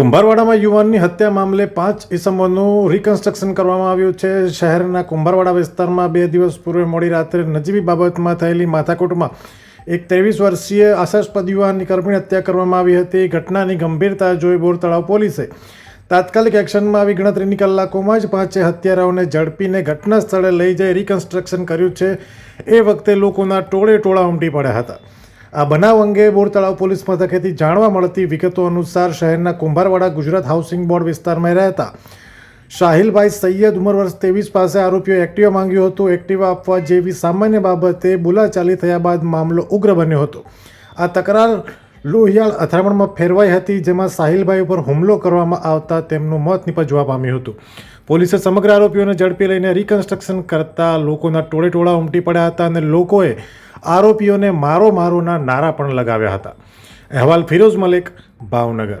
કુંભારવાડામાં યુવાનની હત્યા મામલે પાંચ ઇસમોનું રિકન્સ્ટ્રક્શન કરવામાં આવ્યું છે. શહેરના કુંભારવાડા વિસ્તારમાં બે દિવસ પૂર્વે મોડી રાત્રે નજીવી બાબતમાં થયેલી માથાકૂટમાં એક ત્રેવીસ વર્ષીય આશાસ્પદ યુવાનની કર્મણી હત્યા કરવામાં આવી હતી. ઘટનાની ગંભીરતા જોઈ બોર તળાવ પોલીસે તાત્કાલિક એક્શનમાં આવી ગણતરીની કલાકોમાં જ પાંચે હત્યારાઓને ઝડપીને ઘટના સ્થળે લઈ જઈ રિકન્સ્ટ્રક્શન કર્યું છે. એ વખતે લોકોના ટોળે ટોળા ઉમટી પડ્યા હતા. આ બનાવ અંગે બોર તળાવ પોલીસ મથકેથી જાણવા મળતી વિગતો અનુસાર શહેરના કુંભારવાડા ગુજરાત હાઉસિંગ બોર્ડ વિસ્તારમાં રહેતા શાહિલભાઈ સૈયદ ઉંમર વર્ષ ત્રેવીસ પાસે આરોપીઓ એક્ટિવા માંગ્યું હતું. એક્ટિવા આપવા જેવી સામાન્ય બાબતે બોલાચાલી થયા બાદ મામલો ઉગ્ર બન્યો હતો. આ તકરાર લોહિયાળ અથડામણમાં ફેરવાઈ હતી, જેમાં સાહિલભાઈ ઉપર હુમલો કરવામાં આવતા તેમનું મોત નિપજવા પામ્યું હતું. પોલીસે સમગ્ર આરોપીઓને ઝડપી લઈને રિકન્સ્ટ્રક્શન કરતા લોકોના ટોળે ટોળા ઉમટી પડ્યા હતા અને લોકોએ આરોપીઓને મારો મારોના નારા પણ લગાવ્યા હતા. અહેવાલ ફિરોઝ મલિક, ભાવનગર.